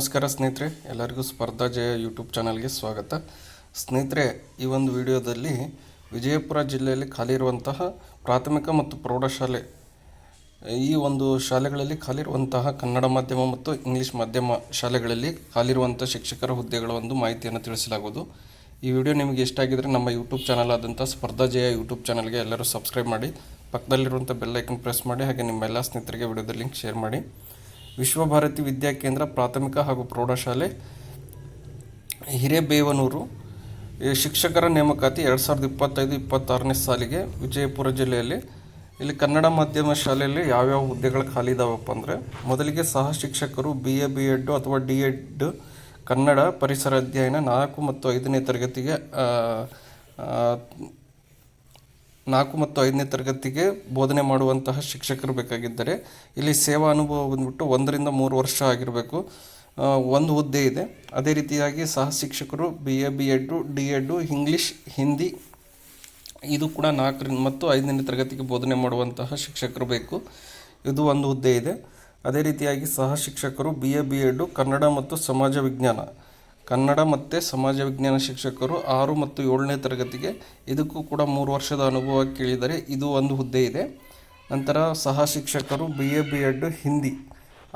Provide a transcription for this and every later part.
ನಮಸ್ಕಾರ ಸ್ನೇಹಿತರೆ, ಎಲ್ಲರಿಗೂ ಸ್ಪರ್ಧಾ ಜಯ ಯೂಟ್ಯೂಬ್ ಚಾನಲ್ಗೆ ಸ್ವಾಗತ. ಸ್ನೇಹಿತರೆ, ಈ ಒಂದು ವಿಡಿಯೋದಲ್ಲಿ ವಿಜಯಪುರ ಜಿಲ್ಲೆಯಲ್ಲಿ ಖಾಲಿ ಇರುವಂತಹ ಪ್ರಾಥಮಿಕ ಮತ್ತು ಪ್ರೌಢಶಾಲೆ, ಈ ಒಂದು ಶಾಲೆಗಳಲ್ಲಿ ಖಾಲಿ ಇರುವಂತಹ ಕನ್ನಡ ಮಾಧ್ಯಮ ಮತ್ತು ಇಂಗ್ಲೀಷ್ ಮಾಧ್ಯಮ ಶಾಲೆಗಳಲ್ಲಿ ಖಾಲಿರುವಂಥ ಶಿಕ್ಷಕರ ಹುದ್ದೆಗಳ ಒಂದು ಮಾಹಿತಿಯನ್ನು ತಿಳಿಸಲಾಗುವುದು. ಈ ವಿಡಿಯೋ ನಿಮಗೆ ಇಷ್ಟ ಆಗಿದರೆ ನಮ್ಮ ಯೂಟ್ಯೂಬ್ ಚಾನಲ್ ಆದಂಥ ಸ್ಪರ್ಧಾ ಜಯ ಯೂಟ್ಯೂಬ್ ಚಾನಲ್ಗೆ ಎಲ್ಲರೂ ಸಬ್ಸ್ಕ್ರೈಬ್ ಮಾಡಿ ಪಕ್ಕದಲ್ಲಿರುವಂಥ ಬೆಲ್ ಐಕನ್ ಪ್ರೆಸ್ ಮಾಡಿ, ಹಾಗೆ ನಿಮ್ಮ ಎಲ್ಲ ಸ್ನೇಹಿತರಿಗೆ ವಿಡಿಯೋದ ಲಿಂಕ್ ಶೇರ್ ಮಾಡಿ. ವಿಶ್ವಭಾರತಿ ವಿದ್ಯಾಕೇಂದ್ರ ಪ್ರಾಥಮಿಕ ಹಾಗೂ ಪ್ರೌಢಶಾಲೆ, ಹಿರೇಬೇವನೂರು ಶಿಕ್ಷಕರ ನೇಮಕಾತಿ ಎರಡು ಸಾವಿರದ ಇಪ್ಪತ್ತೈದು ಇಪ್ಪತ್ತಾರನೇ ಸಾಲಿಗೆ ವಿಜಯಪುರ ಜಿಲ್ಲೆಯಲ್ಲಿ. ಇಲ್ಲಿ ಕನ್ನಡ ಮಾಧ್ಯಮ ಶಾಲೆಯಲ್ಲಿ ಯಾವ್ಯಾವ ಹುದ್ದೆಗಳು ಖಾಲಿ ಇದಾವಪ್ಪ ಅಂದರೆ, ಮೊದಲಿಗೆ ಸಹ ಶಿಕ್ಷಕರು ಬಿ ಎ ಬಿ ಎಡ್ ಅಥವಾ ಡಿ ಎಡ್ ಕನ್ನಡ ಪರಿಸರ ಅಧ್ಯಯನ ನಾಲ್ಕು ಮತ್ತು ಐದನೇ ತರಗತಿಗೆ ನಾಲ್ಕು ಮತ್ತು ಐದನೇ ತರಗತಿಗೆ ಬೋಧನೆ ಮಾಡುವಂತಹ ಶಿಕ್ಷಕರು ಬೇಕಾಗಿದ್ದಾರೆ. ಇಲ್ಲಿ ಸೇವಾ ಅನುಭವ ಬಂದ್ಬಿಟ್ಟು ಒಂದರಿಂದ ಮೂರು ವರ್ಷ ಆಗಿರಬೇಕು. ಒಂದು ಹುದ್ದೆ ಇದೆ. ಅದೇ ರೀತಿಯಾಗಿ ಸಹ ಶಿಕ್ಷಕರು B A, B Ed D Ed English, Hindi ಇದು ಕೂಡ ನಾಲ್ಕರಿಂದ ಮತ್ತು ಐದನೇ ತರಗತಿಗೆ ಬೋಧನೆ ಮಾಡುವಂತಹ ಶಿಕ್ಷಕರು ಬೇಕು. ಇದು ಒಂದು ಹುದ್ದೆ ಇದೆ. ಅದೇ ರೀತಿಯಾಗಿ ಸಹ ಶಿಕ್ಷಕರು B A, B Ed Kannada ಮತ್ತು ಸಮಾಜ ವಿಜ್ಞಾನ ಕನ್ನಡ ಮತ್ತು ಸಮಾಜ ವಿಜ್ಞಾನ ಶಿಕ್ಷಕರು ಆರು ಮತ್ತು ಏಳನೇ ತರಗತಿಗೆ ಇದಕ್ಕೂ ಕೂಡ ಮೂರು ವರ್ಷದ ಅನುಭವ ಕೇಳಿದರೆ ಇದು ಒಂದು ಹುದ್ದೆ ಇದೆ. ನಂತರ ಸಹ ಶಿಕ್ಷಕರು B A B Ed Hindi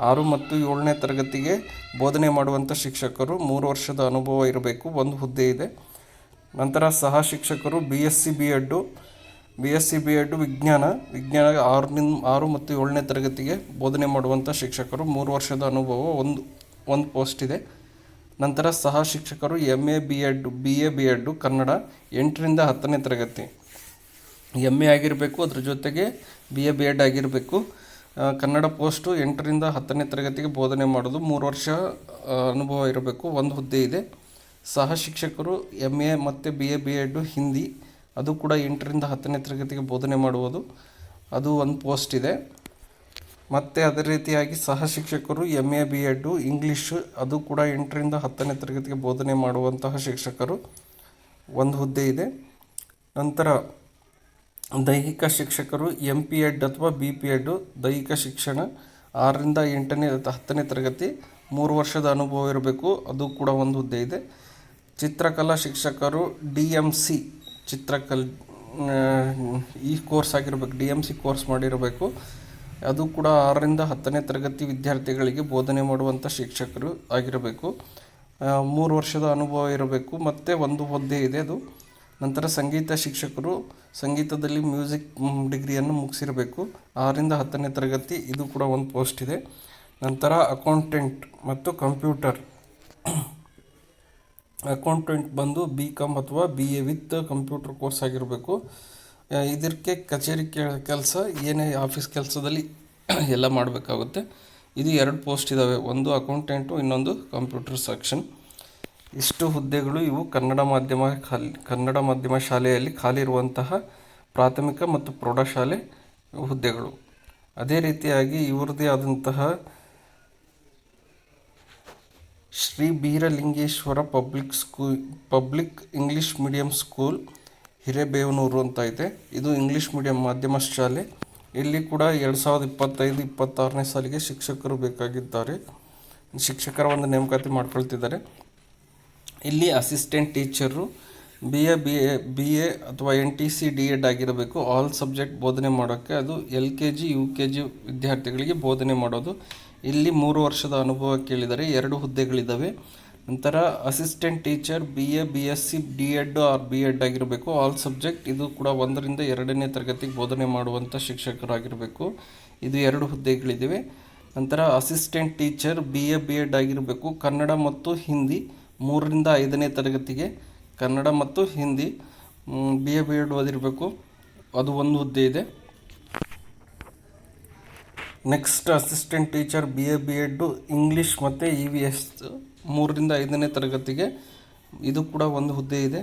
ಆರು ಮತ್ತು ಏಳನೇ ತರಗತಿಗೆ ಬೋಧನೆ ಮಾಡುವಂಥ ಶಿಕ್ಷಕರು ಮೂರು ವರ್ಷದ ಅನುಭವ ಇರಬೇಕು, ಒಂದು ಹುದ್ದೆ ಇದೆ. ನಂತರ ಸಹ ಶಿಕ್ಷಕರು B S C B Ed B S C B Ed ವಿಜ್ಞಾನ ವಿಜ್ಞಾನ ಆರರಿಂದ ಆರು ಮತ್ತು ಏಳನೇ ತರಗತಿಗೆ ಬೋಧನೆ ಮಾಡುವಂಥ ಶಿಕ್ಷಕರು ಮೂರು ವರ್ಷದ ಅನುಭವ ಒಂದು ಒಂದು ಪೋಸ್ಟ್ ಇದೆ. ನಂತರ ಸಹ ಶಿಕ್ಷಕರು M A B Ed B A B Ed Kannada ಎಂಟರಿಂದ ಹತ್ತನೇ ತರಗತಿ. ಎಂ ಎ ಆಗಿರಬೇಕು, ಅದ್ರ ಜೊತೆಗೆ ಬಿ ಎ ಬಿ ಎಡ್ ಆಗಿರಬೇಕು. ಕನ್ನಡ ಪೋಸ್ಟು ಎಂಟರಿಂದ ಹತ್ತನೇ ತರಗತಿಗೆ ಬೋಧನೆ ಮಾಡೋದು ಮೂರು ವರ್ಷ ಅನುಭವ ಇರಬೇಕು, ಒಂದು ಹುದ್ದೆ ಇದೆ. ಸಹ ಶಿಕ್ಷಕರು ಎಂ ಎ ಮತ್ತು B A B Ed Hindi, ಅದು ಕೂಡ ಎಂಟರಿಂದ ಹತ್ತನೇ ತರಗತಿಗೆ ಬೋಧನೆ ಮಾಡುವುದು. ಅದು ಒಂದು ಪೋಸ್ಟ್ ಇದೆ. ಮತ್ತು ಅದೇ ರೀತಿಯಾಗಿ ಸಹ ಶಿಕ್ಷಕರು M A B Ed English ಅದು ಕೂಡ ಎಂಟರಿಂದ ಹತ್ತನೇ ತರಗತಿಗೆ ಬೋಧನೆ ಮಾಡುವಂತಹ ಶಿಕ್ಷಕರು ಒಂದು ಹುದ್ದೆ ಇದೆ. ನಂತರ ದೈಹಿಕ ಶಿಕ್ಷಕರು ಎಂ ಪಿ ಎಡ್ ಅಥವಾ ಬಿ ಪಿ ಎಡ್ಡು ದೈಹಿಕ ಶಿಕ್ಷಣ ಆರರಿಂದ ಎಂಟನೇ ಹತ್ತನೇ ತರಗತಿ ಮೂರು ವರ್ಷದ ಅನುಭವ ಇರಬೇಕು, ಅದು ಕೂಡ ಒಂದು ಹುದ್ದೆ ಇದೆ. ಚಿತ್ರಕಲಾ ಶಿಕ್ಷಕರು ಡಿ ಎಂ ಸಿ ಚಿತ್ರಕಲ್ ಈ ಕೋರ್ಸ್ ಆಗಿರಬೇಕು ಡಿ ಎಂ ಸಿ ಕೋರ್ಸ್ ಮಾಡಿರಬೇಕು. ಅದು ಕೂಡ ಆರರಿಂದ ಹತ್ತನೇ ತರಗತಿ ವಿದ್ಯಾರ್ಥಿಗಳಿಗೆ ಬೋಧನೆ ಮಾಡುವಂಥ ಶಿಕ್ಷಕರು ಆಗಿರಬೇಕು. ಮೂರು ವರ್ಷದ ಅನುಭವ ಇರಬೇಕು. ಮತ್ತು ಒಂದು ಹುದ್ದೆ ಇದೆ ಅದು. ನಂತರ ಸಂಗೀತ ಶಿಕ್ಷಕರು ಸಂಗೀತದಲ್ಲಿ ಮ್ಯೂಸಿಕ್ ಡಿಗ್ರಿಯನ್ನು ಮುಗಿಸಿರಬೇಕು. ಆರರಿಂದ ಹತ್ತನೇ ತರಗತಿ ಇದು ಕೂಡ ಒಂದು ಪೋಸ್ಟ್ ಇದೆ. ನಂತರ ಅಕೌಂಟೆಂಟ್ ಮತ್ತು ಕಂಪ್ಯೂಟರ್. ಅಕೌಂಟೆಂಟ್ ಬಂದು ಬಿ ಕಾಮ್ ಅಥವಾ B A with computer course ಆಗಿರಬೇಕು. ಇದಕ್ಕೆ ಕಚೇರಿ ಕೆಲಸ, ಏನೇ ಆಫೀಸ್ ಕೆಲಸದಲ್ಲಿ ಎಲ್ಲ ಮಾಡಬೇಕಾಗುತ್ತೆ. ಇದು ಎರಡು ಪೋಸ್ಟ್ ಇದ್ದಾವೆ ಒಂದು ಅಕೌಂಟೆಂಟು, ಇನ್ನೊಂದು ಕಂಪ್ಯೂಟರ್ ಸೆಕ್ಷನ್. ಇಷ್ಟು ಹುದ್ದೆಗಳು ಇವು ಕನ್ನಡ ಮಾಧ್ಯಮ ಖಾಲಿ, ಕನ್ನಡ ಮಾಧ್ಯಮ ಶಾಲೆಯಲ್ಲಿ ಖಾಲಿ ಇರುವಂತಹ ಪ್ರಾಥಮಿಕ ಮತ್ತು ಪ್ರೌಢಶಾಲೆ ಹುದ್ದೆಗಳು. ಅದೇ ರೀತಿಯಾಗಿ ಇವರದೇ ಆದಂತಹ Shri Beeralingeshwara public school public English medium school Hirebevanur ಅಂತ ಇದೆ. ಇದು ಇಂಗ್ಲೀಷ್ ಮೀಡಿಯಂ ಮಾಧ್ಯಮ ಶಾಲೆ. ಇಲ್ಲಿ ಕೂಡ ಎರಡು ಸಾವಿರದ ಇಪ್ಪತ್ತೈದು, ಇಪ್ಪತ್ತಾರನೇ ಸಾಲಿಗೆ ಶಿಕ್ಷಕರು ಬೇಕಾಗಿದ್ದಾರೆ. ಶಿಕ್ಷಕರ ಒಂದು ನೇಮಕಾತಿ ಮಾಡ್ಕೊಳ್ತಿದ್ದಾರೆ. ಇಲ್ಲಿ assistant teacher B A B A B A ಅಥವಾ N T C D Ed ಆಗಿರಬೇಕು. ಆಲ್ ಸಬ್ಜೆಕ್ಟ್ ಬೋಧನೆ ಮಾಡೋಕ್ಕೆ ಅದು L K G U K G ವಿದ್ಯಾರ್ಥಿಗಳಿಗೆ ಬೋಧನೆ ಮಾಡೋದು. ಇಲ್ಲಿ ಮೂರು ವರ್ಷದ ಅನುಭವ ಕೇಳಿದರೆ ಎರಡು ಹುದ್ದೆಗಳಿದ್ದಾವೆ. ನಂತರ assistant teacher B A B S C D Ed or B Ed ಆಗಿರಬೇಕು. ಆಲ್ ಸಬ್ಜೆಕ್ಟ್ ಇದು ಕೂಡ ಒಂದರಿಂದ ಎರಡನೇ ತರಗತಿಗೆ ಬೋಧನೆ ಮಾಡುವಂಥ ಶಿಕ್ಷಕರಾಗಿರಬೇಕು. ಇದು ಎರಡು ಹುದ್ದೆಗಳಿವೆ ನಂತರ assistant teacher B A B Ed ಆಗಿರಬೇಕು. ಕನ್ನಡ ಮತ್ತು ಹಿಂದಿ ಮೂರರಿಂದ ಐದನೇ ತರಗತಿಗೆ ಕನ್ನಡ ಮತ್ತು Hindi B A B Ed ಓದಿರಬೇಕು. ಅದು ಒಂದು ಹುದ್ದೆ ಇದೆ. Next assistant teacher B A B Ed English ಮತ್ತು ಇ ವಿ ಎಸ್ ಮೂರರಿಂದ ಐದನೇ ತರಗತಿಗೆ ಇದು ಕೂಡ ಒಂದು ಹುದ್ದೆ ಇದೆ.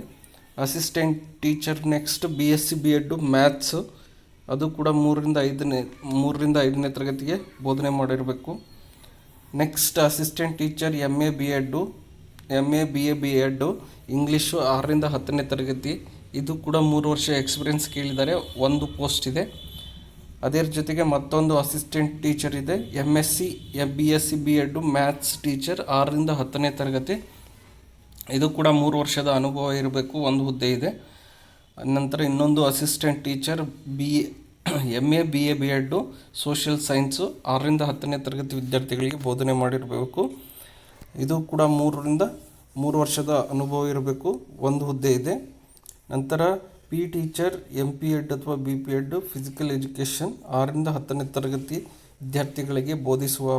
Assistant teacher next B S C B Ed maths ಅದು ಕೂಡ ಮೂರರಿಂದ ಐದನೇ ಮೂರರಿಂದ ಐದನೇ ತರಗತಿಗೆ ಬೋಧನೆ ಮಾಡಿರಬೇಕು. Next assistant teacher M A B Ed M A B A B Ed English ಆರರಿಂದ ಹತ್ತನೇ ತರಗತಿ. ಇದು ಕೂಡ ಮೂರು ವರ್ಷ ಎಕ್ಸ್ಪೀರಿಯನ್ಸ್ ಕೇಳಿದ್ದಾರೆ. ಒಂದು ಪೋಸ್ಟ್ ಇದೆ. ಅದೇ ಜೊತೆಗೆ ಮತ್ತೊಂದು ಅಸಿಸ್ಟೆಂಟ್ ಟೀಚರ್ ಇದೆ M S C M B S C B Ed maths teacher ಆರರಿಂದ ಹತ್ತನೇ ತರಗತಿ. ಇದು ಕೂಡ ಮೂರು ವರ್ಷದ ಅನುಭವ ಇರಬೇಕು, ಒಂದು ಹುದ್ದೆ ಇದೆ. ನಂತರ ಇನ್ನೊಂದು assistant teacher B M A B A B Ed social science ಆರರಿಂದ ಹತ್ತನೇ ತರಗತಿ ವಿದ್ಯಾರ್ಥಿಗಳಿಗೆ ಬೋಧನೆ ಮಾಡಿರಬೇಕು. ಇದು ಕೂಡ ಮೂರರಿಂದ ಮೂರು ವರ್ಷದ ಅನುಭವ ಇರಬೇಕು, ಒಂದು ಹುದ್ದೆ ಇದೆ. ನಂತರ P teacher M P Ed ಅಥವಾ B P Ed physical education ಆರರಿಂದ ಹತ್ತನೇ ತರಗತಿ ವಿದ್ಯಾರ್ಥಿಗಳಿಗೆ ಬೋಧಿಸುವ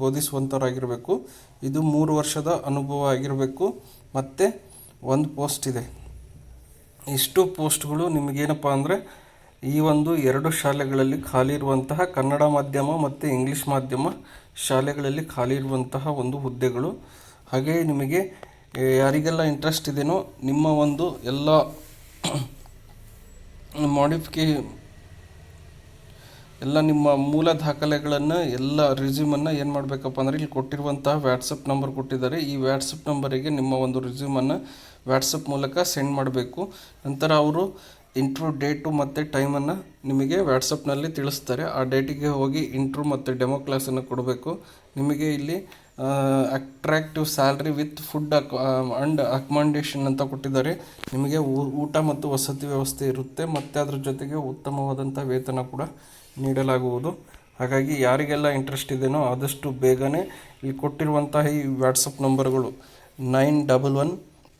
ಬೋಧಿಸುವಂಥವರಾಗಿರಬೇಕು ಇದು ಮೂರು ವರ್ಷದ ಅನುಭವ ಆಗಿರಬೇಕು. ಮತ್ತು ಒಂದು ಪೋಸ್ಟ್ ಇದೆ. ಇಷ್ಟು ಪೋಸ್ಟ್ಗಳು ನಿಮಗೇನಪ್ಪ ಅಂದರೆ ಈ ಒಂದು ಎರಡು ಶಾಲೆಗಳಲ್ಲಿ ಖಾಲಿ ಇರುವಂತಹ ಕನ್ನಡ ಮಾಧ್ಯಮ ಮತ್ತು ಇಂಗ್ಲೀಷ್ ಮಾಧ್ಯಮ ಶಾಲೆಗಳಲ್ಲಿ ಖಾಲಿ ಇರುವಂತಹ ಒಂದು ಹುದ್ದೆಗಳು. ಹಾಗೆಯೇ ನಿಮಗೆ ಯಾರಿಗೆಲ್ಲ ಇಂಟ್ರೆಸ್ಟ್ ಇದೆಯೋ ನಿಮ್ಮ ಒಂದು ಎಲ್ಲ ಮಾಡಿಫಿಕೇ ಎಲ್ಲ ನಿಮ್ಮ ಮೂಲ ದಾಖಲೆಗಳನ್ನು, ಎಲ್ಲ ರಿಸ್ಯೂಮನ್ನು ಏನು ಮಾಡಬೇಕಪ್ಪ ಅಂದರೆ ಇಲ್ಲಿ ಕೊಟ್ಟಿರುವಂತಹ ವ್ಯಾಟ್ಸಪ್ ನಂಬರ್ ಕೊಟ್ಟಿದ್ದಾರೆ. ಈ ವ್ಯಾಟ್ಸಪ್ ನಂಬರಿಗೆ ನಿಮ್ಮ ಒಂದು ರಿಸ್ಯೂಮನ್ನು ವ್ಯಾಟ್ಸಪ್ ಮೂಲಕ ಸೆಂಡ್ ಮಾಡಬೇಕು. ನಂತರ ಅವರು ಇಂಟ್ರೂ ಡೇಟು ಮತ್ತು ಟೈಮನ್ನು ನಿಮಗೆ ವ್ಯಾಟ್ಸಪ್ನಲ್ಲಿ ತಿಳಿಸ್ತಾರೆ. ಆ ಡೇಟಿಗೆ ಹೋಗಿ ಇಂಟ್ರೂ ಮತ್ತು ಡೆಮೋ ಕ್ಲಾಸನ್ನು ಕೊಡಬೇಕು. ನಿಮಗೆ ಇಲ್ಲಿ ಅಟ್ರಾಕ್ಟಿವ್ ಸ್ಯಾಲ್ರಿ ವಿತ್ ಫುಡ್ ಅಕ್ ಆ್ಯಂಡ್ ಅಕಮಾಂಡೇಶನ್ ಅಂತ ಕೊಟ್ಟಿದ್ದಾರೆ. ನಿಮಗೆ ಊಟ ಮತ್ತು ವಸತಿ ವ್ಯವಸ್ಥೆ ಇರುತ್ತೆ. ಮತ್ತು ಅದ್ರ ಜೊತೆಗೆ ಉತ್ತಮವಾದಂಥ ವೇತನ ಕೂಡ ನೀಡಲಾಗುವುದು. ಹಾಗಾಗಿ ಯಾರಿಗೆಲ್ಲ ಇಂಟ್ರೆಸ್ಟ್ ಇದೆಯೋ ಆದಷ್ಟು ಬೇಗನೆ ಇಲ್ಲಿ ಕೊಟ್ಟಿರುವಂತಹ ಈ WhatsApp ನಂಬರ್ಗಳು nine double one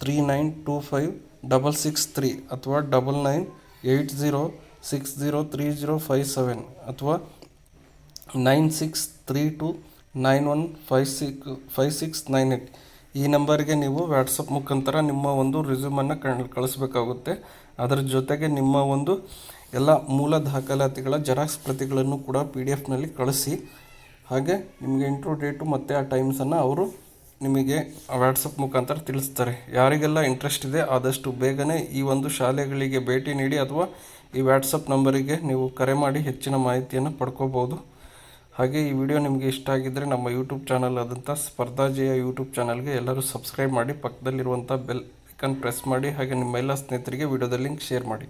three nine two five double six three ಅಥವಾ double nine eight zero six zero three zero five seven ಅಥವಾ nine six three two nine one five ಸಿಕ್ ಫೈ ಸಿಕ್ಸ್ ನೈನ್ ಏಯ್ಟ್ ಈ ನಂಬರ್ಗೆ ನೀವು WhatsApp ಮುಖಾಂತರ ನಿಮ್ಮ ಒಂದು ರಿಸ್ಯೂಮನ್ನು ಕಳಿಸ್ಬೇಕಾಗುತ್ತೆ. ಅದರ ಜೊತೆಗೆ ನಿಮ್ಮ ಒಂದು ಎಲ್ಲ ಮೂಲ ದಾಖಲಾತಿಗಳ ಜೆರಾಕ್ಸ್ ಪ್ರತಿಗಳನ್ನು ಕೂಡ ಪಿ ಡಿ ಎಫ್ನಲ್ಲಿ ಕಳಿಸಿ. ಹಾಗೆ ನಿಮಗೆ ಇಂಟ್ರೋ ಡೇಟು ಮತ್ತು ಆ ಟೈಮ್ಸನ್ನು ಅವರು ನಿಮಗೆ ವ್ಯಾಟ್ಸಪ್ ಮುಖಾಂತರ ತಿಳಿಸ್ತಾರೆ. ಯಾರಿಗೆಲ್ಲ ಇಂಟ್ರೆಸ್ಟ್ ಇದೆ, ಆದಷ್ಟು ಬೇಗನೆ ಈ ಒಂದು ಶಾಲೆಗಳಿಗೆ ಭೇಟಿ ನೀಡಿ ಅಥವಾ ಈ ವ್ಯಾಟ್ಸಪ್ ನಂಬರಿಗೆ ನೀವು ಕರೆ ಮಾಡಿ ಹೆಚ್ಚಿನ ಮಾಹಿತಿಯನ್ನು ಪಡ್ಕೋಬೋದು. ಹಾಗೆ ಈ ವಿಡಿಯೋ ನಿಮಗೆ ಇಷ್ಟ ಆಗಿದ್ದರೆ ನಮ್ಮ ಯೂಟ್ಯೂಬ್ ಚಾನಲ್ ಆದಂಥ ಸ್ಪರ್ಧಾ ಜಯ ಯೂಟ್ಯೂಬ್ ಚಾನಲ್ಗೆ ಎಲ್ಲರೂ ಸಬ್ಸ್ಕ್ರೈಬ್ ಮಾಡಿ, ಪಕ್ಕದಲ್ಲಿರುವಂಥ ಬೆಲ್ ಐಕನ್ ಪ್ರೆಸ್ ಮಾಡಿ, ಹಾಗೆ ನಿಮ್ಮ ಎಲ್ಲ ಸ್ನೇಹಿತರಿಗೆ ವಿಡಿಯೋದ ಲಿಂಕ್ ಶೇರ್ ಮಾಡಿ.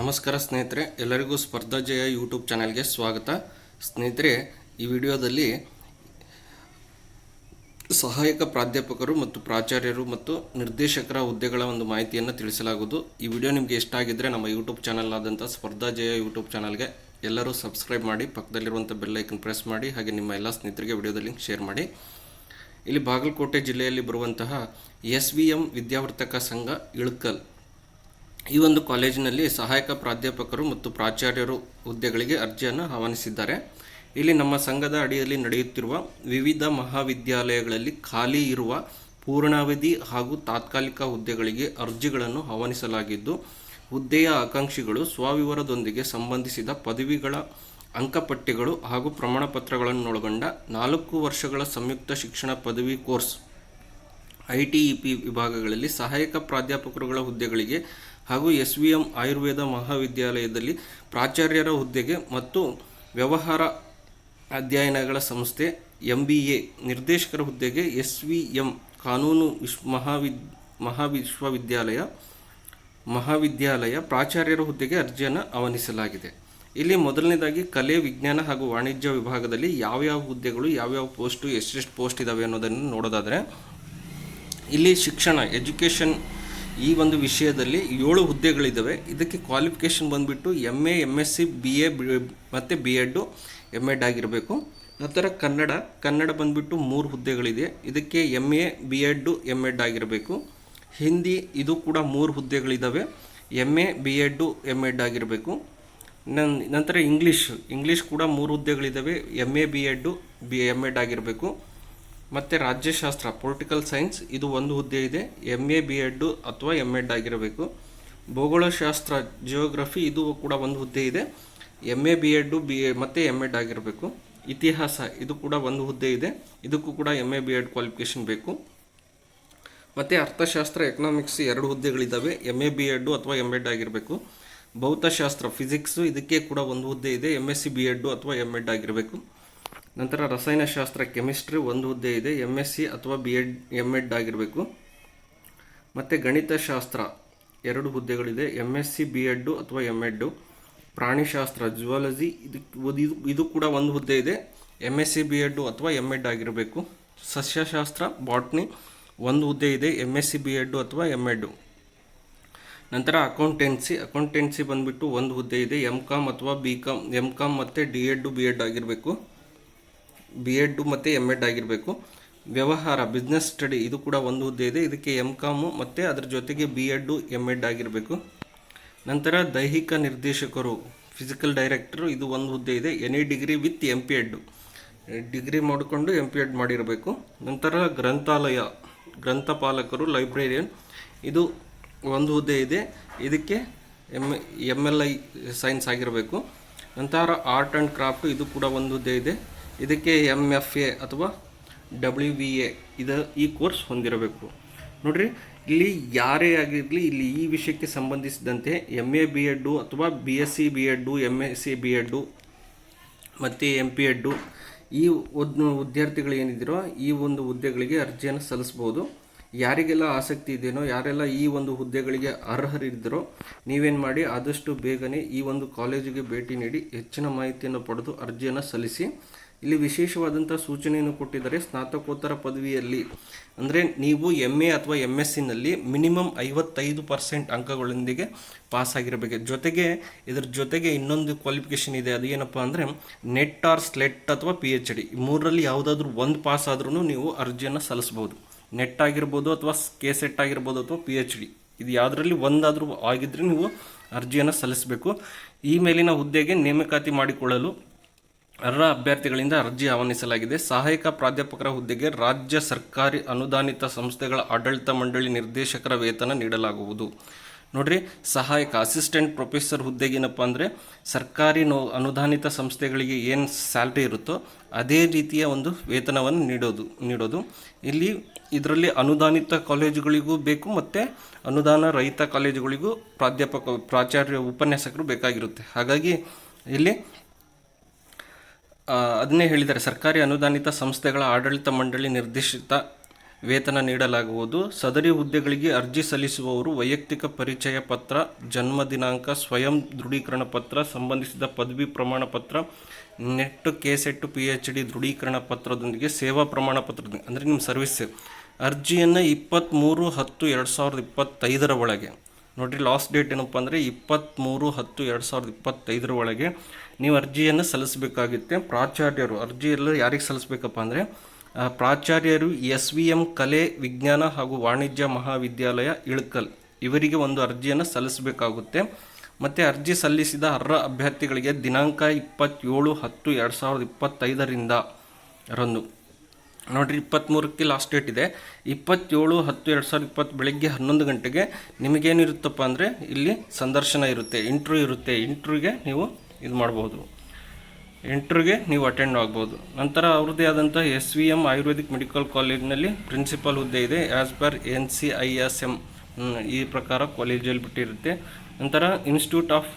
ನಮಸ್ಕಾರ ಸ್ನೇಹಿತರೆ, ಎಲ್ಲರಿಗೂ ಸ್ಪರ್ಧಾಜಯ ಯೂಟ್ಯೂಬ್ ಚಾನಲ್ಗೆ ಸ್ವಾಗತ. ಸ್ನೇಹಿತರೆ, ಈ ವಿಡಿಯೋದಲ್ಲಿ ಸಹಾಯಕ ಪ್ರಾಧ್ಯಾಪಕರು ಮತ್ತು ಪ್ರಾಚಾರ್ಯರು ಮತ್ತು ನಿರ್ದೇಶಕರ ಹುದ್ದೆಗಳ ಒಂದು ಮಾಹಿತಿಯನ್ನು ತಿಳಿಸಲಾಗುವುದು. ಈ ವಿಡಿಯೋ ನಿಮಗೆ ಇಷ್ಟ ಆಗಿದ್ದರೆ ನಮ್ಮ ಯೂಟ್ಯೂಬ್ ಚಾನಲ್ ಆದಂಥ ಸ್ಪರ್ಧಾ ಜಯ ಯೂಟ್ಯೂಬ್ ಚಾನಲ್ಗೆ ಎಲ್ಲರೂ ಸಬ್ಸ್ಕ್ರೈಬ್ ಮಾಡಿ, ಪಕ್ಕದಲ್ಲಿರುವಂಥ ಬೆಲ್ ಐಕನ್ ಪ್ರೆಸ್ ಮಾಡಿ, ಹಾಗೆ ನಿಮ್ಮ ಎಲ್ಲ ಸ್ನೇಹಿತರಿಗೆ ವಿಡಿಯೋದ ಲಿಂಕ್ ಶೇರ್ ಮಾಡಿ. ಇಲ್ಲಿ ಬಾಗಲಕೋಟೆ ಜಿಲ್ಲೆಯಲ್ಲಿ ಬರುವಂತಹ ಎಸ್ ವಿ ಎಂ ವಿದ್ಯಾವರ್ತಕ ಸಂಘ ಇಳಕಲ್. ಈ ಒಂದು ಕಾಲೇಜಿನಲ್ಲಿ ಸಹಾಯಕ ಪ್ರಾಧ್ಯಾಪಕರು ಮತ್ತು ಪ್ರಾಚಾರ್ಯರು ಹುದ್ದೆಗಳಿಗೆ ಅರ್ಜಿಯನ್ನು ಆಹ್ವಾನಿಸಿದ್ದಾರೆ. ಇಲ್ಲಿ ನಮ್ಮ ಸಂಘದ ಅಡಿಯಲ್ಲಿ ನಡೆಯುತ್ತಿರುವ ವಿವಿಧ ಮಹಾವಿದ್ಯಾಲಯಗಳಲ್ಲಿ ಖಾಲಿ ಇರುವ ಪೂರ್ಣಾವಧಿ ಹಾಗೂ ತಾತ್ಕಾಲಿಕ ಹುದ್ದೆಗಳಿಗೆ ಅರ್ಜಿಗಳನ್ನು ಆಹ್ವಾನಿಸಲಾಗಿದ್ದು, ಹುದ್ದೆಯ ಆಕಾಂಕ್ಷಿಗಳು ಸ್ವವಿವರದೊಂದಿಗೆ ಸಂಬಂಧಿಸಿದ ಪದವಿಗಳ ಅಂಕಪಟ್ಟಿಗಳು ಹಾಗೂ ಪ್ರಮಾಣಪತ್ರಗಳನ್ನೊಳಗೊಂಡ ನಾಲ್ಕು ವರ್ಷಗಳ ಸಂಯುಕ್ತ ಶಿಕ್ಷಣ ಪದವಿ course I T E P ವಿಭಾಗಗಳಲ್ಲಿ ಸಹಾಯಕ ಪ್ರಾಧ್ಯಾಪಕರುಗಳ ಹುದ್ದೆಗಳಿಗೆ ಹಾಗೂ ಎಸ್ ವಿ ಎಂ ಆಯುರ್ವೇದ ಮಹಾವಿದ್ಯಾಲಯದಲ್ಲಿ ಪ್ರಾಚಾರ್ಯರ ಹುದ್ದೆಗೆ ಮತ್ತು ವ್ಯವಹಾರ ಅಧ್ಯಯನಗಳ ಸಂಸ್ಥೆ ಎಂ ಬಿ ಎ ನಿರ್ದೇಶಕರ ಹುದ್ದೆಗೆ ಎಸ್ ವಿ ಎಂ ಕಾನೂನು ವಿಶ್ ಮಹಾವಿದ್ ಮಹಾವಿಶ್ವವಿದ್ಯಾಲಯ, ಮಹಾವಿದ್ಯಾಲಯ ಪ್ರಾಚಾರ್ಯರ ಹುದ್ದೆಗೆ ಅರ್ಜಿಯನ್ನು ಆಹ್ವಾನಿಸಲಾಗಿದೆ. ಇಲ್ಲಿ ಮೊದಲನೇದಾಗಿ ಕಲೆ, ವಿಜ್ಞಾನ ಹಾಗೂ ವಾಣಿಜ್ಯ ವಿಭಾಗದಲ್ಲಿ ಯಾವ್ಯಾವ ಹುದ್ದೆಗಳು, ಯಾವ್ಯಾವ ಪೋಸ್ಟು, ಎಷ್ಟೆಷ್ಟು ಪೋಸ್ಟ್ ಇದ್ದಾವೆ ಅನ್ನೋದನ್ನು ನೋಡೋದಾದರೆ, ಇಲ್ಲಿ ಶಿಕ್ಷಣ, ಎಜುಕೇಷನ್ ಈ ಒಂದು ವಿಷಯದಲ್ಲಿ ಏಳು ಹುದ್ದೆಗಳಿದ್ದಾವೆ ಇದಕ್ಕೆ ಕ್ವಾಲಿಫಿಕೇಷನ್ ಬಂದುಬಿಟ್ಟು M A M S C B A ಮತ್ತು ಬಿ ಎಡ್ಡು. ಎಂ ಎಡ್ ಆಗಿರಬೇಕು. ನಂತರ ಕನ್ನಡ. ಕನ್ನಡ ಬಂದುಬಿಟ್ಟು ಮೂರು ಹುದ್ದೆಗಳಿದೆ. ಇದಕ್ಕೆ M A B Ed M Ed ಆಗಿರಬೇಕು. ಹಿಂದಿ ಇದು ಕೂಡ ಮೂರು ಹುದ್ದೆಗಳಿದ್ದಾವೆ M A B Ed M Ed ಆಗಿರಬೇಕು. ನನ್, ನಂತರ ಇಂಗ್ಲೀಷ್ ಇಂಗ್ಲೀಷ್ ಕೂಡ ಮೂರು ಹುದ್ದೆಗಳಿದ್ದಾವೆ M A B Ed B M Ed ಆಗಿರಬೇಕು. ಮತ್ತು ರಾಜ್ಯಶಾಸ್ತ್ರ ಪೊಲಿಟಿಕಲ್ ಸೈನ್ಸ್ ಇದು ಒಂದು ಹುದ್ದೆ ಇದೆ. ಎಂ ಎ ಬಿ ಎಡ್ಡು ಅಥವಾ ಎಂ ಎಡ್ ಆಗಿರಬೇಕು. ಭೂಗೋಳಶಾಸ್ತ್ರ ಜಿಯೋಗ್ರಫಿ ಇದು ಕೂಡ ಒಂದು ಹುದ್ದೆ ಇದೆ. M A B Ed B A ಮತ್ತು ಎಂ ಎಡ್ ಆಗಿರಬೇಕು ಇತಿಹಾಸ ಇದು ಕೂಡ ಒಂದು ಹುದ್ದೆ ಇದೆ ಇದಕ್ಕೂ ಕೂಡ M A B Ed qualification ಬೇಕು ಮತ್ತು ಅರ್ಥಶಾಸ್ತ್ರ ಎಕನಾಮಿಕ್ಸ್ ಎರಡು ಹುದ್ದೆಗಳಿದ್ದಾವೆ ಎಂ ಎ ಬಿ ಎಡ್ಡು ಅಥವಾ ಎಂ ಎಡ್ ಆಗಿರಬೇಕು ಭೌತಶಾಸ್ತ್ರ ಫಿಸಿಕ್ಸು ಇದಕ್ಕೆ ಕೂಡ ಒಂದು ಹುದ್ದೆ ಇದೆ M S C B Ed ಅಥವಾ ಎಂ ಎಡ್ ಆಗಿರಬೇಕು ನಂತರ ರಸಾಯನಶಾಸ್ತ್ರ ಕೆಮಿಸ್ಟ್ರಿ ಒಂದು ಹುದ್ದೆ ಇದೆ ಎಂ ಎಸ್ ಸಿ ಅಥವಾ ಬಿ ಎಡ್ ಎಂ ಎಡ್ ಆಗಿರಬೇಕು ಮತ್ತು ಗಣಿತಶಾಸ್ತ್ರ ಎರಡು ಹುದ್ದೆಗಳಿದೆ M S C B Ed ಅಥವಾ ಎಂ ಎಡ್ಡು ಪ್ರಾಣಿಶಾಸ್ತ್ರ, ಜುವಾಲಜಿ, ಇದು ಇದು ಇದು ಕೂಡ ಒಂದು ಹುದ್ದೆ ಇದೆ. M S C B Ed ಅಥವಾ ಎಂ ಎಡ್ ಆಗಿರಬೇಕು. ಸಸ್ಯಶಾಸ್ತ್ರ, ಬಾಟ್ನಿ, ಒಂದು ಹುದ್ದೆ ಇದೆ. M S C B Ed ಅಥವಾ ಎಂ ಎಡ್ಡು ನಂತರ ಅಕೌಂಟೆನ್ಸಿ. ಅಕೌಂಟೆನ್ಸಿ ಬಂದ್ಬಿಟ್ಟು ಒಂದು ಹುದ್ದೆ ಇದೆ. ಎಂ ಕಾಮ್ ಅಥವಾ ಬಿ ಕಾಮ್ ಎಂ ಕಾಮ್ ಮತ್ತು ಡಿ ಎಡ್ಡು ಬಿ ಎಡ್ ಆಗಿರಬೇಕು. ಬಿ ಎಡ್ಡು ಮತ್ತು ಎಂ ಎಡ್ ಆಗಿರಬೇಕು. ವ್ಯವಹಾರ ಬಿಸ್ನೆಸ್ ಸ್ಟಡಿ ಇದು ಕೂಡ ಒಂದು ಹುದ್ದೆ ಇದೆ. ಇದಕ್ಕೆ ಎಂ ಕಾಮು ಮತ್ತು ಅದರ ಜೊತೆಗೆ ಬಿ ಎಡ್ಡು ಎಂ ಎಡ್ ಆಗಿರಬೇಕು. ನಂತರ ದೈಹಿಕ ನಿರ್ದೇಶಕರು ಫಿಸಿಕಲ್ ಡೈರೆಕ್ಟರು ಇದು ಒಂದು ಹುದ್ದೆ ಇದೆ. Any degree with M P Ed degree ಮಾಡಿಕೊಂಡು ಎಂ ಪಿ ಎಡ್ ಮಾಡಿರಬೇಕು. ನಂತರ ಗ್ರಂಥಾಲಯ, ಗ್ರಂಥಪಾಲಕರು ಲೈಬ್ರೇರಿಯನ್ ಇದು ಒಂದು ಹುದ್ದೆ ಇದೆ. ಇದಕ್ಕೆ M M L I science ಆಗಿರಬೇಕು. ನಂತರ ಆರ್ಟ್ ಆ್ಯಂಡ್ ಕ್ರಾಫ್ಟ್ ಇದು ಕೂಡ ಒಂದು ಹುದ್ದೆ ಇದೆ. ಇದಕ್ಕೆ ಎಂ ಎಫ್ ಎ ಅಥವಾ ಡಬ್ಲ್ಯೂ ವಿ ಎ ಇದು ಈ ಕೋರ್ಸ್ ಹೊಂದಿರಬೇಕು. ನೋಡ್ರಿ ಇಲ್ಲಿ ಯಾರೇ ಆಗಿರಲಿ, ಇಲ್ಲಿ ಈ ವಿಷಯಕ್ಕೆ ಸಂಬಂಧಿಸಿದಂತೆ ಎಂ ಎ ಬಿ ಎಡ್ಡು ಅಥವಾ B S C B Ed M S C B Ed ಮತ್ತು ಎಂ ಪಿ ಎಡ್ಡು ಈ ಒಂದು ವಿದ್ಯಾರ್ಥಿಗಳು ಏನಿದ್ದೀರೋ ಈ ಒಂದು ಹುದ್ದೆಗಳಿಗೆ ಅರ್ಜಿಯನ್ನು ಸಲ್ಲಿಸ್ಬೋದು. ಯಾರಿಗೆಲ್ಲ ಆಸಕ್ತಿ ಇದೆಯೋ, ಯಾರೆಲ್ಲ ಈ ಒಂದು ಹುದ್ದೆಗಳಿಗೆ ಅರ್ಹರಿದ್ದರೋ ನೀವೇನು ಮಾಡಿ, ಆದಷ್ಟು ಬೇಗನೆ ಈ ಒಂದು ಕಾಲೇಜಿಗೆ ಭೇಟಿ ನೀಡಿ ಹೆಚ್ಚಿನ ಮಾಹಿತಿಯನ್ನು ಪಡೆದು ಅರ್ಜಿಯನ್ನು ಸಲ್ಲಿಸಿ ಇಲ್ಲಿ ವಿಶೇಷವಾದಂಥ ಸೂಚನೆಯನ್ನು ಕೊಟ್ಟಿದ್ದಾರೆ ಸ್ನಾತಕೋತ್ತರ ಪದವಿಯಲ್ಲಿ. ಅಂದರೆ ನೀವು ಎಂ ಎ ಅಥವಾ ಎಂ ಎಸ್ ಸಿನಲ್ಲಿ ಮಿನಿಮಮ್ ಐವತ್ತೈದು ಪರ್ಸೆಂಟ್ ಅಂಕಗಳೊಂದಿಗೆ ಪಾಸ್ ಆಗಿರಬೇಕು. ಜೊತೆಗೆ ಇದ್ರ ಜೊತೆಗೆ ಇನ್ನೊಂದು ಕ್ವಾಲಿಫಿಕೇಷನ್ ಇದೆ, ಅದು ಏನಪ್ಪ ಅಂದರೆ ನೆಟ್ ಆರ್ ಸ್ಲೆಟ್ ಅಥವಾ ಪಿ ಎಚ್ ಡಿ ಮೂರರಲ್ಲಿ ಯಾವುದಾದ್ರೂ ಒಂದು ಪಾಸ್ ಆದ್ರೂ ನೀವು ಅರ್ಜಿಯನ್ನು ಸಲ್ಲಿಸ್ಬೋದು. ನೆಟ್ ಆಗಿರ್ಬೋದು ಅಥವಾ ಕೆ ಸೆಟ್ ಆಗಿರ್ಬೋದು ಅಥವಾ ಪಿ ಎಚ್ ಡಿ ಇದು ಯಾವುದರಲ್ಲಿ ಒಂದಾದರೂ ಆಗಿದ್ದರೆ ನೀವು ಅರ್ಜಿಯನ್ನು ಸಲ್ಲಿಸಬೇಕು. ಈ ಮೇಲಿನ ಹುದ್ದೆಗೆ ನೇಮಕಾತಿ ಮಾಡಿಕೊಳ್ಳಲು ಅರ್ಹ ಅಭ್ಯರ್ಥಿಗಳಿಂದ ಅರ್ಜಿ ಆಹ್ವಾನಿಸಲಾಗಿದೆ. ಸಹಾಯಕ ಪ್ರಾಧ್ಯಾಪಕರ ಹುದ್ದೆಗೆ ರಾಜ್ಯ ಸರ್ಕಾರಿ ಅನುದಾನಿತ ಸಂಸ್ಥೆಗಳ ಆಡಳಿತ ಮಂಡಳಿ ನಿರ್ದೇಶಕರ ವೇತನ ನೀಡಲಾಗುವುದು. ನೋಡ್ರಿ, ಸಹಾಯಕ ಅಸಿಸ್ಟೆಂಟ್ ಪ್ರೊಫೆಸರ್ ಹುದ್ದೆಗೆ ಏನಪ್ಪ ಅಂದರೆ, ಸರ್ಕಾರಿ ನೋ, ಅನುದಾನಿತ ಸಂಸ್ಥೆಗಳಿಗೆ ಏನು ಸ್ಯಾಲ್ರಿ ಇರುತ್ತೋ ಅದೇ ರೀತಿಯ ಒಂದು ವೇತನವನ್ನು ನೀಡೋದು ನೀಡೋದು. ಇಲ್ಲಿ ಇದರಲ್ಲಿ ಅನುದಾನಿತ ಕಾಲೇಜುಗಳಿಗೂ ಬೇಕು ಮತ್ತು ಅನುದಾನ ರಹಿತ ಕಾಲೇಜುಗಳಿಗೂ ಪ್ರಾಧ್ಯಾಪಕ, ಪ್ರಾಚಾರ್ಯ ಉಪನ್ಯಾಸಕರು ಬೇಕಾಗಿರುತ್ತೆ. ಹಾಗಾಗಿ ಇಲ್ಲಿ ಅದನ್ನೇ ಹೇಳಿದ್ದಾರೆ. ಸರ್ಕಾರಿ ಅನುದಾನಿತ ಸಂಸ್ಥೆಗಳ ಆಡಳಿತ ಮಂಡಳಿ ನಿರ್ದೇಶಿತ ವೇತನ ನೀಡಲಾಗುವುದು. ಸದರಿ ಹುದ್ದೆಗಳಿಗೆ ಅರ್ಜಿ ಸಲ್ಲಿಸುವವರು ವೈಯಕ್ತಿಕ ಪರಿಚಯ ಪತ್ರ, ಜನ್ಮ ದಿನಾಂಕ, ಸ್ವಯಂ ದೃಢೀಕರಣ ಪತ್ರ, ಸಂಬಂಧಿಸಿದ ಪದವಿ ಪ್ರಮಾಣ ಪತ್ರ, NET K SET P H D ದೃಢೀಕರಣ ಪತ್ರದೊಂದಿಗೆ ಸೇವಾ ಪ್ರಮಾಣ ಪತ್ರದೊಂದಿಗೆ ಅಂದರೆ ನಿಮ್ಮ ಸರ್ವಿಸ್ ಅರ್ಜಿಯನ್ನು ಇಪ್ಪತ್ತ್ಮೂರು ಹತ್ತು ಎರಡು ಸಾವಿರದ ಇಪ್ಪತ್ತೈದರ ಒಳಗೆ. ನೋಡಿರಿ ಲಾಸ್ಟ್ ಡೇಟ್ ಏನಪ್ಪ ಅಂದರೆ ಇಪ್ಪತ್ತ್ಮೂರು ಹತ್ತು ಎರಡು ಸಾವಿರದ ಇಪ್ಪತ್ತೈದರ ಒಳಗೆ ನೀವು ಅರ್ಜಿಯನ್ನು ಸಲ್ಲಿಸಬೇಕಾಗುತ್ತೆ. ಪ್ರಾಚಾರ್ಯರು ಅರ್ಜಿ ಎಲ್ಲ ಯಾರಿಗೆ ಸಲ್ಲಿಸಬೇಕಪ್ಪ ಅಂದರೆ ಪ್ರಾಚಾರ್ಯರು ಎಸ್ ವಿ ಎಂ ಕಲೆ ವಿಜ್ಞಾನ ಹಾಗೂ ವಾಣಿಜ್ಯ ಮಹಾವಿದ್ಯಾಲಯ ಇಳಕಲ್. ಇವರಿಗೆ ಒಂದು ಅರ್ಜಿಯನ್ನು ಸಲ್ಲಿಸಬೇಕಾಗುತ್ತೆ. ಮತ್ತು ಅರ್ಜಿ ಸಲ್ಲಿಸಿದ ಅರ್ಹ ಅಭ್ಯರ್ಥಿಗಳಿಗೆ ದಿನಾಂಕ ಇಪ್ಪತ್ತೇಳು ಹತ್ತು ಎರಡು ಸಾವಿರದ ಇಪ್ಪತ್ತೈದರಿಂದ ರಂದು. ನೋಡಿರಿ ಇಪ್ಪತ್ತ್ಮೂರಕ್ಕೆ ಲಾಸ್ಟ್ ಡೇಟ್ ಇದೆ. ಇಪ್ಪತ್ತೇಳು ಹತ್ತು ಎರಡು ಸಾವಿರದ ಇಪ್ಪತ್ತು ಬೆಳಗ್ಗೆ ಹನ್ನೊಂದು ಗಂಟೆಗೆ ನಿಮಗೇನಿರುತ್ತಪ್ಪ ಅಂದರೆ, ಇಲ್ಲಿ ಸಂದರ್ಶನ ಇರುತ್ತೆ ಇಂಟ್ರ್ಯೂ ಇರುತ್ತೆ. ಇಂಟ್ರ್ಯೂಗೆ ನೀವು ಇದು ಮಾಡ್ಬೋದು. ಎಂಟ್ರಿಗೆ ನೀವು ಅಟೆಂಡ್ ಆಗ್ಬೋದು. ನಂತರ ಅವ್ರದ್ದೇ ಆದಂಥ S V M Ayurvedic medical ಕಾಲೇಜ್ನಲ್ಲಿ ಪ್ರಿನ್ಸಿಪಲ್ ಹುದ್ದೆ ಇದೆ. As per N C I S M ಈ ಪ್ರಕಾರ ಕಾಲೇಜಲ್ಲಿ ಬಿಟ್ಟಿರುತ್ತೆ. ನಂತರ ಇನ್ಸ್ಟಿಟ್ಯೂಟ್ ಆಫ್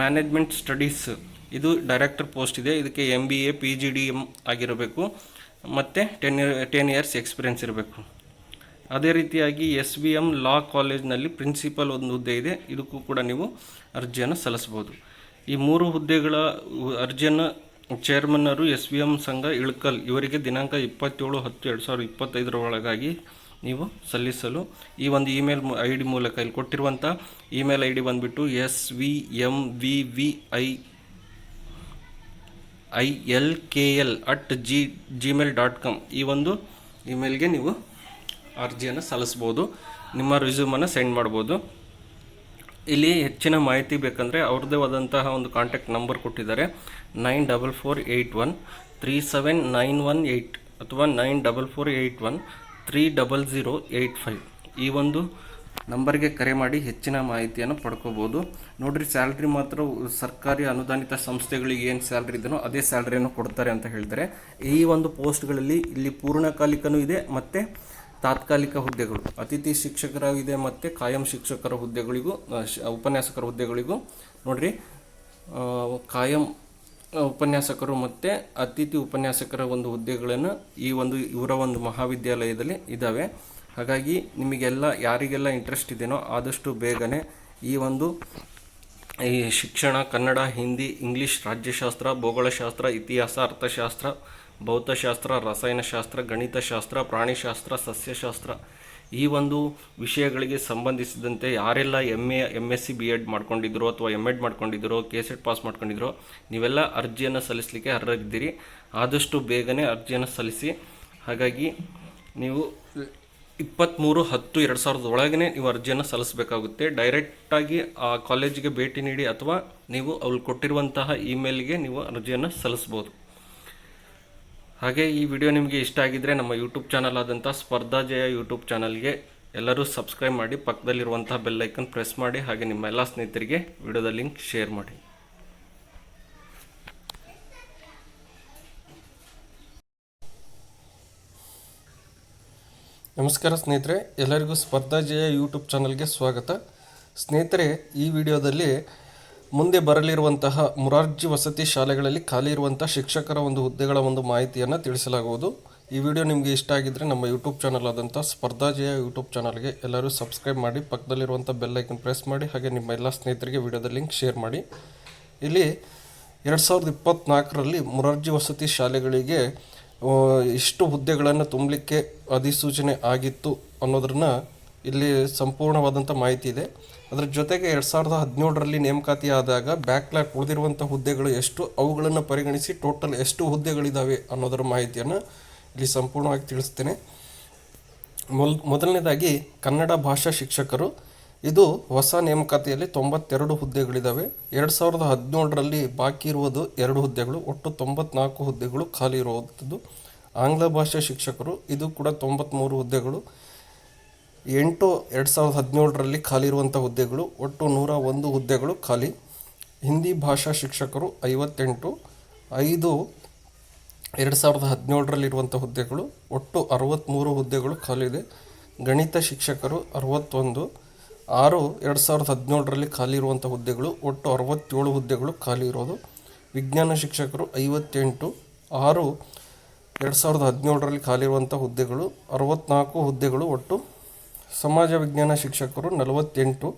ಮ್ಯಾನೇಜ್ಮೆಂಟ್ ಸ್ಟಡೀಸ್ ಇದು ಡೈರೆಕ್ಟರ್ ಪೋಸ್ಟ್ ಇದೆ. ಇದಕ್ಕೆ M B A P G D M ಆಗಿರಬೇಕು. ಮತ್ತು ಟೆನ್ ಟೆನ್ ಇಯರ್ಸ್ ಎಕ್ಸ್ಪೀರಿಯನ್ಸ್ ಇರಬೇಕು. ಅದೇ ರೀತಿಯಾಗಿ ಎಸ್ ಬಿ ಎಂ ಲಾ ಕಾಲೇಜ್ನಲ್ಲಿ ಪ್ರಿನ್ಸಿಪಲ್ ಒಂದು ಹುದ್ದೆ ಇದೆ. ಇದಕ್ಕೂ ಕೂಡ ನೀವು ಅರ್ಜಿಯನ್ನು ಸಲ್ಲಿಸ್ಬೋದು ಈ ಮೂರು ಹುದ್ದೆಗಳ ಅರ್ಜಿಯನ್ನ ಚೇರ್ಮನ್ನರು ಎಸ್ ವಿ ಎಂ ಸಂಘ, ಇಳಕಲ್ ಇವರಿಗೆ ದಿನಾಂಕ ಇಪ್ಪತ್ತೇಳು ಹತ್ತು ಎರಡು ಸಾವಿರದ ಇಪ್ಪತ್ತೈದರ ಒಳಗಾಗಿ ನೀವು ಸಲ್ಲಿಸಲು ಈ ಒಂದು ಇಮೇಲ್ ಐ ಡಿ ಮೂಲಕ ಇಲ್ಲಿ ಕೊಟ್ಟಿರುವಂಥ ಇಮೇಲ್ ಐ ಡಿ ಬಂದುಬಿಟ್ಟು S V M V V I I L K L at G Gmail dot com ಈ ಒಂದು ಇಮೇಲ್ಗೆ ನೀವು ಅರ್ಜಿಯನ್ನು ಸಲ್ಲಿಸ್ಬೋದು. ನಿಮ್ಮ ರಿಸ್ಯೂಮನ್ನು ಸೆಂಡ್ ಮಾಡ್ಬೋದು. ಇಲ್ಲಿ ಹೆಚ್ಚಿನ ಮಾಹಿತಿ ಬೇಕಂದರೆ ಅವ್ರದ್ದೇ ಆದಂತಹ ಒಂದು ಕಾಂಟ್ಯಾಕ್ಟ್ ನಂಬರ್ ಕೊಟ್ಟಿದ್ದಾರೆ. Nine double four eight one three seven nine one eight ಅಥವಾ nine double four eight one three double zero eight five ಈ ಒಂದು ನಂಬರ್ಗೆ ಕರೆ ಮಾಡಿ ಹೆಚ್ಚಿನ ಮಾಹಿತಿಯನ್ನು ಪಡ್ಕೋಬೋದು. ನೋಡಿರಿ ಸ್ಯಾಲ್ರಿ ಮಾತ್ರ ಸರ್ಕಾರಿ ಅನುದಾನಿತ ಸಂಸ್ಥೆಗಳಿಗೆ ಏನು ಸ್ಯಾಲ್ರಿ ಇದೆಯೋ ಅದೇ ಸ್ಯಾಲ್ರಿಯನ್ನು ಕೊಡ್ತಾರೆ ಅಂತ ಹೇಳಿದರೆ ಈ ಒಂದು ಪೋಸ್ಟ್ಗಳಲ್ಲಿ ಇಲ್ಲಿ ಪೂರ್ಣಕಾಲಿಕನೂ ಇದೆ, ಮತ್ತು ತಾತ್ಕಾಲಿಕ ಹುದ್ದೆಗಳು. ಅತಿಥಿ ಶಿಕ್ಷಕರಾಗಿದೆ ಮತ್ತು ಕಾಯಂ ಶಿಕ್ಷಕರ ಹುದ್ದೆಗಳಿಗೂ ಉಪನ್ಯಾಸಕರ ಹುದ್ದೆಗಳಿಗೂ. ನೋಡ್ರಿ ಕಾಯಂ ಉಪನ್ಯಾಸಕರು ಮತ್ತು ಅತಿಥಿ ಉಪನ್ಯಾಸಕರ ಒಂದು ಹುದ್ದೆಗಳನ್ನು ಈ ಒಂದು, ಇವರ ಒಂದು ಮಹಾವಿದ್ಯಾಲಯದಲ್ಲಿ ಇದ್ದಾವೆ ಹಾಗಾಗಿ ನಿಮಗೆಲ್ಲ ಯಾರಿಗೆಲ್ಲ ಇಂಟ್ರೆಸ್ಟ್ ಇದೆಯೋ ಆದಷ್ಟು ಬೇಗನೆ ಈ ಒಂದು, ಈ ಶಿಕ್ಷಣ, ಕನ್ನಡ, ಹಿಂದಿ, ಇಂಗ್ಲೀಷ್, ರಾಜ್ಯಶಾಸ್ತ್ರ, ಭೂಗೋಳಶಾಸ್ತ್ರ, ಇತಿಹಾಸ, ಅರ್ಥಶಾಸ್ತ್ರ ಭೌತಶಾಸ್ತ್ರ, ರಸಾಯನಶಾಸ್ತ್ರ, ಗಣಿತಶಾಸ್ತ್ರ, ಪ್ರಾಣಿಶಾಸ್ತ್ರ, ಸಸ್ಯಶಾಸ್ತ್ರ ಈ ಒಂದು ವಿಷಯಗಳಿಗೆ ಸಂಬಂಧಿಸಿದಂತೆ ಯಾರೆಲ್ಲ M A M S C B Ed ಮಾಡ್ಕೊಂಡಿದ್ರು ಅಥವಾ ಎಂ ಎಡ್ ಮಾಡ್ಕೊಂಡಿದ್ರು ಕೆ ಸೆಟ್ ಪಾಸ್ ಮಾಡ್ಕೊಂಡಿದ್ರು ನೀವೆಲ್ಲ ಅರ್ಜಿಯನ್ನು ಸಲ್ಲಿಸಲಿಕ್ಕೆ ಅರ್ಹರಿದ್ದೀರಿ. ಆದಷ್ಟು ಬೇಗನೆ ಅರ್ಜಿಯನ್ನು ಸಲ್ಲಿಸಿ. ಹಾಗಾಗಿ ನೀವು ಇಪ್ಪತ್ತ್ಮೂರು ಹತ್ತು ಎರಡು ಸಾವಿರದ ಒಳಗನೆ ನೀವು ಅರ್ಜಿಯನ್ನು ಸಲ್ಲಿಸಬೇಕಾಗುತ್ತೆ. ಡೈರೆಕ್ಟಾಗಿ ಆ ಕಾಲೇಜಿಗೆ ಭೇಟಿ ನೀಡಿ ಅಥವಾ ನೀವು ಅವ್ರು ಕೊಟ್ಟಿರುವಂತಹ ಇಮೇಲ್ಗೆ ನೀವು ಅರ್ಜಿಯನ್ನು ಸಲ್ಲಿಸ್ಬೋದು. ಹಾಗೆ ಈ ವಿಡಿಯೋ ನಿಮಗೆ ಇಷ್ಟ ಆಗಿದ್ದರೆ ನಮ್ಮ ಯೂಟ್ಯೂಬ್ ಚಾನಲ್ ಆದಂಥ ಸ್ಪರ್ಧಾ ಜಯ ಯೂಟ್ಯೂಬ್ ಚಾನಲ್ಗೆ ಎಲ್ಲರೂ ಸಬ್ಸ್ಕ್ರೈಬ್ ಮಾಡಿ, ಪಕ್ಕದಲ್ಲಿರುವಂಥ ಬೆಲ್ಲೈಕನ್ ಪ್ರೆಸ್ ಮಾಡಿ, ಹಾಗೆ ನಿಮ್ಮ ಎಲ್ಲ ಸ್ನೇಹಿತರಿಗೆ ವಿಡಿಯೋದ ಲಿಂಕ್ ಶೇರ್ ಮಾಡಿ. ನಮಸ್ಕಾರ ಸ್ನೇಹಿತರೆ, ಎಲ್ಲರಿಗೂ ಸ್ಪರ್ಧಾ ಜಯ ಯೂಟ್ಯೂಬ್ ಚಾನಲ್ಗೆ ಸ್ವಾಗತ. ಸ್ನೇಹಿತರೆ, ಈ ವಿಡಿಯೋದಲ್ಲಿ ಮುಂದೆ ಬರಲಿರುವಂತಹ ಮುರಾರ್ಜಿ ವಸತಿ ಶಾಲೆಗಳಲ್ಲಿ ಖಾಲಿ ಇರುವಂತಹ ಶಿಕ್ಷಕರ ಒಂದು ಹುದ್ದೆಗಳ ಒಂದು ಮಾಹಿತಿಯನ್ನು ತಿಳಿಸಲಾಗುವುದು. ಈ ವಿಡಿಯೋ ನಿಮಗೆ ಇಷ್ಟ ಆಗಿದ್ದರೆ ನಮ್ಮ ಯೂಟ್ಯೂಬ್ ಚಾನಲ್ ಆದಂಥ ಸ್ಪರ್ಧಾಜಯ ಯೂಟ್ಯೂಬ್ ಚಾನಲ್ಗೆ ಎಲ್ಲರೂ ಸಬ್ಸ್ಕ್ರೈಬ್ ಮಾಡಿ ಪಕ್ಕದಲ್ಲಿರುವಂಥ ಬೆಲ್ ಐಕನ್ ಪ್ರೆಸ್ ಮಾಡಿ, ಹಾಗೆ ನಿಮ್ಮ ಎಲ್ಲ ಸ್ನೇಹಿತರಿಗೆ ವಿಡಿಯೋದ ಲಿಂಕ್ ಶೇರ್ ಮಾಡಿ. ಇಲ್ಲಿ ಎರಡು ಸಾವಿರದ ಇಪ್ಪತ್ತ್ನಾಲ್ಕರಲ್ಲಿ ಮುರಾರ್ಜಿ ವಸತಿ ಶಾಲೆಗಳಿಗೆ ಇಷ್ಟು ಹುದ್ದೆಗಳನ್ನು ತುಂಬಲಿಕ್ಕೆ ಅಧಿಸೂಚನೆ ಆಗಿತ್ತು ಅನ್ನೋದನ್ನು ಇಲ್ಲಿ ಸಂಪೂರ್ಣವಾದಂಥ ಮಾಹಿತಿ ಇದೆ. ಅದರ ಜೊತೆಗೆ ಎರಡು ಸಾವಿರದ ಹದಿನೇಳರಲ್ಲಿ ನೇಮಕಾತಿ ಆದಾಗ ಬ್ಯಾಕ್ಲಾಗ್ ಉಳಿದಿರುವಂಥ ಹುದ್ದೆಗಳು ಎಷ್ಟು, ಅವುಗಳನ್ನು ಪರಿಗಣಿಸಿ ಟೋಟಲ್ ಎಷ್ಟು ಹುದ್ದೆಗಳಿದ್ದಾವೆ ಅನ್ನೋದರ ಮಾಹಿತಿಯನ್ನು ಇಲ್ಲಿ ಸಂಪೂರ್ಣವಾಗಿ ತಿಳಿಸ್ತೇನೆ. ಮೊಲ್, ಮೊದಲನೇದಾಗಿ ಕನ್ನಡ ಭಾಷಾ ಶಿಕ್ಷಕರು. ಇದು ಹೊಸ ನೇಮಕಾತಿಯಲ್ಲಿ ತೊಂಬತ್ತೆರಡು ಹುದ್ದೆಗಳಿದ್ದಾವೆ ಎರಡು ಸಾವಿರದ ಹದಿನೇಳರಲ್ಲಿ ಬಾಕಿ ಇರುವುದು ಎರಡು ಹುದ್ದೆಗಳು, ಒಟ್ಟು ತೊಂಬತ್ನಾಲ್ಕು ಹುದ್ದೆಗಳು ಖಾಲಿ ಇರುವಂಥದ್ದು. ಆಂಗ್ಲ ಭಾಷಾ ಶಿಕ್ಷಕರು, ಇದು ಕೂಡ ತೊಂಬತ್ತ್ಮೂರು ಹುದ್ದೆಗಳು. ಎಂಟು ಎರಡು ಸಾವಿರದ ಹದಿನೇಳರಲ್ಲಿ ಖಾಲಿ ಇರುವಂಥ ಹುದ್ದೆಗಳು, ಒಟ್ಟು ನೂರ ಒಂದು ಹುದ್ದೆಗಳು ಖಾಲಿ. ಹಿಂದಿ ಭಾಷಾ ಶಿಕ್ಷಕರು ಐವತ್ತೆಂಟು, ಐದು ಎರಡು ಸಾವಿರದ ಹದಿನೇಳರಲ್ಲಿರುವಂಥ ಹುದ್ದೆಗಳು, ಒಟ್ಟು ಅರವತ್ತ್ಮೂರು ಹುದ್ದೆಗಳು ಖಾಲಿ ಇದೆ. ಗಣಿತ ಶಿಕ್ಷಕರು ಅರವತ್ತೊಂದು, ಆರು ಎರಡು ಸಾವಿರದ ಹದಿನೇಳರಲ್ಲಿ ಖಾಲಿ ಇರುವಂಥ ಹುದ್ದೆಗಳು, ಒಟ್ಟು ಅರವತ್ತೇಳು ಹುದ್ದೆಗಳು ಖಾಲಿ ಇರೋದು. ವಿಜ್ಞಾನ ಶಿಕ್ಷಕರು ಐವತ್ತೆಂಟು, ಆರು ಎರಡು ಸಾವಿರದ ಹದಿನೇಳರಲ್ಲಿ ಖಾಲಿ ಇರುವಂಥ ಹುದ್ದೆಗಳು ಅರವತ್ತ್ನಾಲ್ಕು ಹುದ್ದೆಗಳು, ಒಟ್ಟು ಸಮಾಜ ವಿಜ್ಞಾನ ಶಿಕ್ಷಕರು ನಲವತ್ತೆಂಟು,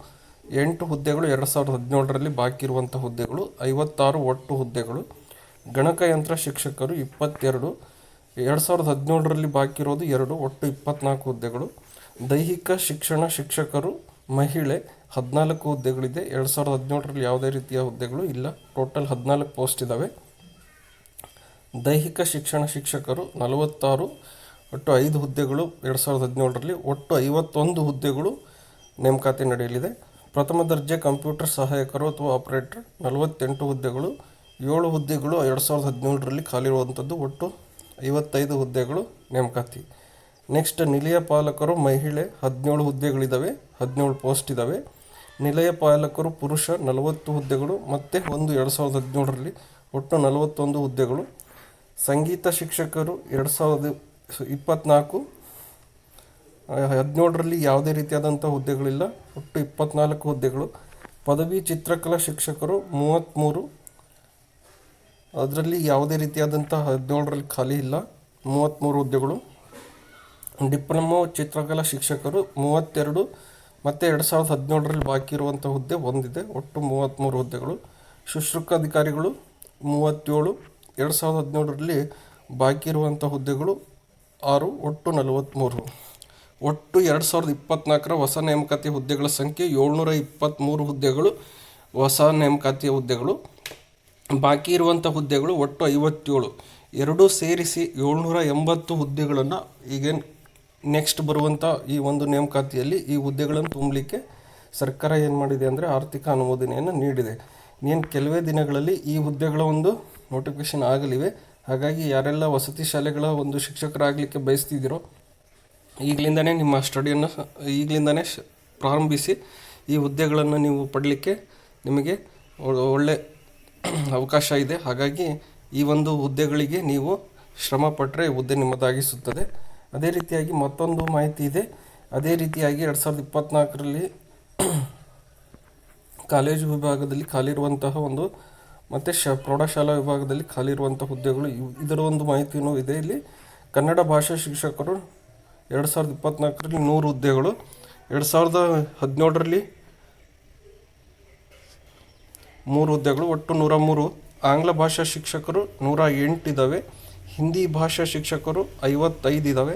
ಎಂಟು ಹುದ್ದೆಗಳು ಎರಡು ಸಾವಿರದ ಹದಿನೇಳರಲ್ಲಿ ಬಾಕಿ ಇರುವಂಥ ಹುದ್ದೆಗಳು, ಐವತ್ತಾರು ಒಟ್ಟು ಹುದ್ದೆಗಳು. ಗಣಕಯಂತ್ರ ಶಿಕ್ಷಕರು ಇಪ್ಪತ್ತೆರಡು, ಎರಡು ಸಾವಿರದ ಹದಿನೇಳರಲ್ಲಿ ಬಾಕಿ ಇರೋದು ಎರಡು, ಒಟ್ಟು ಇಪ್ಪತ್ನಾಲ್ಕು ಹುದ್ದೆಗಳು. ದೈಹಿಕ ಶಿಕ್ಷಣ ಶಿಕ್ಷಕರು, ಮಹಿಳೆ, ಹದಿನಾಲ್ಕು ಹುದ್ದೆಗಳಿದೆ. ಎರಡು ಸಾವಿರದ ಹದಿನೇಳರಲ್ಲಿ ಯಾವುದೇ ರೀತಿಯ ಹುದ್ದೆಗಳು ಇಲ್ಲ. ಟೋಟಲ್ ಹದಿನಾಲ್ಕು ಪೋಸ್ಟ್ ಇದ್ದಾವೆ ದೈಹಿಕ ಶಿಕ್ಷಣ ಶಿಕ್ಷಕರು ನಲವತ್ತಾರು ಒಟ್ಟು ಐದು ಹುದ್ದೆಗಳು ಎರಡು ಸಾವಿರದ ಹದಿನೇಳರಲ್ಲಿ ಒಟ್ಟು ಐವತ್ತೊಂದು ಹುದ್ದೆಗಳು ನೇಮಕಾತಿ ನಡೆಯಲಿದೆ. ಪ್ರಥಮ ದರ್ಜೆ ಕಂಪ್ಯೂಟರ್ ಸಹಾಯಕರು ಅಥವಾ ಆಪರೇಟರ್, ನಲವತ್ತೆಂಟು ಹುದ್ದೆಗಳು, ಏಳು ಹುದ್ದೆಗಳು ಎರಡು ಸಾವಿರದ ಹದಿನೇಳರಲ್ಲಿ ಖಾಲಿ ಇರುವಂಥದ್ದು ಒಟ್ಟು ಐವತ್ತೈದು ಹುದ್ದೆಗಳು ನೇಮಕಾತಿ. ನೆಕ್ಸ್ಟ್, ನಿಲಯ ಪಾಲಕರು ಮಹಿಳೆ, ಹದಿನೇಳು ಹುದ್ದೆಗಳಿದ್ದಾವೆ ಹದಿನೇಳು ಪೋಸ್ಟ್ ಇದ್ದಾವೆ ನಿಲಯ ಪಾಲಕರು ಪುರುಷ, ನಲವತ್ತು ಹುದ್ದೆಗಳು ಮತ್ತು ಒಂದು ಎರಡು ಸಾವಿರದ ಹದಿನೇಳರಲ್ಲಿ ಒಟ್ಟು ನಲವತ್ತೊಂದು ಹುದ್ದೆಗಳು. ಸಂಗೀತ ಶಿಕ್ಷಕರು ಎರಡು ಸಾವಿರದ ಇಪ್ಪತ್ತ್ನಾಲ್ಕು ಹದಿನೇಳರಲ್ಲಿ ಯಾವುದೇ ರೀತಿಯಾದಂಥ ಹುದ್ದೆಗಳಿಲ್ಲ. ಒಟ್ಟು ಇಪ್ಪತ್ನಾಲ್ಕು ಹುದ್ದೆಗಳು. ಪದವಿ ಚಿತ್ರಕಲಾ ಶಿಕ್ಷಕರು ಮೂವತ್ತ್ಮೂರು. ಅದರಲ್ಲಿ ಯಾವುದೇ ರೀತಿಯಾದಂಥ ಹದಿನೇಳರಲ್ಲಿ ಖಾಲಿ ಇಲ್ಲ. ಮೂವತ್ತ್ಮೂರು ಹುದ್ದೆಗಳು. ಡಿಪ್ಲೊಮೊ ಚಿತ್ರಕಲಾ ಶಿಕ್ಷಕರು ಮೂವತ್ತೆರಡು. ಮತ್ತು ಎರಡು ಸಾವಿರದ ಹದಿನೇಳರಲ್ಲಿ ಬಾಕಿ ಇರುವಂಥ ಹುದ್ದೆ ಒಂದಿದೆ. ಒಟ್ಟು ಮೂವತ್ತ್ಮೂರು ಹುದ್ದೆಗಳು. ಶುಶ್ರೂಕ ಅಧಿಕಾರಿಗಳು ಮೂವತ್ತೇಳು. ಎರಡು ಸಾವಿರದ ಹದಿನೇಳರಲ್ಲಿ ಬಾಕಿ ಇರುವಂಥ ಹುದ್ದೆಗಳು ಆರು ಒಟ್ಟು ನಲವತ್ತ್ಮೂರು ಒಟ್ಟು ಎರಡು ಸಾವಿರದ ಇಪ್ಪತ್ತ್ನಾಲ್ಕರ ಹೊಸ ನೇಮಕಾತಿ ಹುದ್ದೆಗಳ ಸಂಖ್ಯೆ ಏಳ್ನೂರ ಇಪ್ಪತ್ತ್ಮೂರು ಹುದ್ದೆಗಳು, ಹೊಸ ನೇಮಕಾತಿಯ ಹುದ್ದೆಗಳು. ಬಾಕಿ ಇರುವಂಥ ಹುದ್ದೆಗಳು ಒಟ್ಟು ಐವತ್ತೇಳು. ಎರಡೂ ಸೇರಿಸಿ ಏಳ್ನೂರ ಎಂಬತ್ತು ಹುದ್ದೆಗಳನ್ನು ಈಗೇನು ನೆಕ್ಸ್ಟ್ ಬರುವಂಥ ಈ ಒಂದು ನೇಮಕಾತಿಯಲ್ಲಿ ಈ ಹುದ್ದೆಗಳನ್ನು ತುಂಬಲಿಕ್ಕೆ ಸರ್ಕಾರ ಏನು ಮಾಡಿದೆ ಅಂದರೆ ಆರ್ಥಿಕ ಅನುಮೋದನೆಯನ್ನು ನೀಡಿದೆ. ಏನು ಕೆಲವೇ ದಿನಗಳಲ್ಲಿ ಈ ಹುದ್ದೆಗಳ ಒಂದು ನೋಟಿಫಿಕೇಶನ್ ಆಗಲಿವೆ. ಹಾಗಾಗಿ ಯಾರೆಲ್ಲ ವಸತಿ ಶಾಲೆಗಳ ಒಂದು ಶಿಕ್ಷಕರಾಗಲಿಕ್ಕೆ ಬಯಸ್ತಿದ್ದೀರೋ, ಈಗಲಿಂದನೇ ನಿಮ್ಮ ಸ್ಟಡಿಯನ್ನು, ಈಗಲಿಂದನೇ ಪ್ರಾರಂಭಿಸಿ ಈ ಹುದ್ದೆಗಳನ್ನು ನೀವು ಪಡಲಿಕ್ಕೆ ನಿಮಗೆ ಒಳ್ಳೆ ಅವಕಾಶ ಇದೆ. ಹಾಗಾಗಿ ಈ ಒಂದು ಹುದ್ದೆಗಳಿಗೆ ನೀವು ಶ್ರಮ ಪಟ್ಟರೆ ಹುದ್ದೆ ನಿಮ್ಮದಾಗಿಸುತ್ತದೆ. ಅದೇ ರೀತಿಯಾಗಿ ಮತ್ತೊಂದು ಮಾಹಿತಿ ಇದೆ. ಅದೇ ರೀತಿಯಾಗಿ ಎರಡು ಸಾವಿರದ ಇಪ್ಪತ್ತ್ನಾಲ್ಕರಲ್ಲಿ ಕಾಲೇಜು ವಿಭಾಗದಲ್ಲಿ ಖಾಲಿ ಇರುವಂತಹ ಒಂದು ಮತ್ತು ಶ ಪ್ರೌಢಶಾಲಾ ವಿಭಾಗದಲ್ಲಿ ಖಾಲಿ ಇರುವಂಥ ಹುದ್ದೆಗಳು ಇದರ ಒಂದು ಮಾಹಿತಿಯೂ ಇದೆ. ಇಲ್ಲಿ ಕನ್ನಡ ಭಾಷಾ ಶಿಕ್ಷಕರು ಎರಡು ಸಾವಿರದ ಇಪ್ಪತ್ತ್ನಾಲ್ಕರಲ್ಲಿ ನೂರು ಹುದ್ದೆಗಳು, ಎರಡು ಸಾವಿರದ ಹದಿನೇಳರಲ್ಲಿ ಮೂರು ಹುದ್ದೆಗಳು, ಒಟ್ಟು ನೂರ ಮೂರು ಆಂಗ್ಲ ಭಾಷಾ ಶಿಕ್ಷಕರು ನೂರ ಎಂಟಿದ್ದಾವೆ ಹಿಂದಿ ಭಾಷಾ ಶಿಕ್ಷಕರು ಐವತ್ತೈದು ಇದ್ದಾವೆ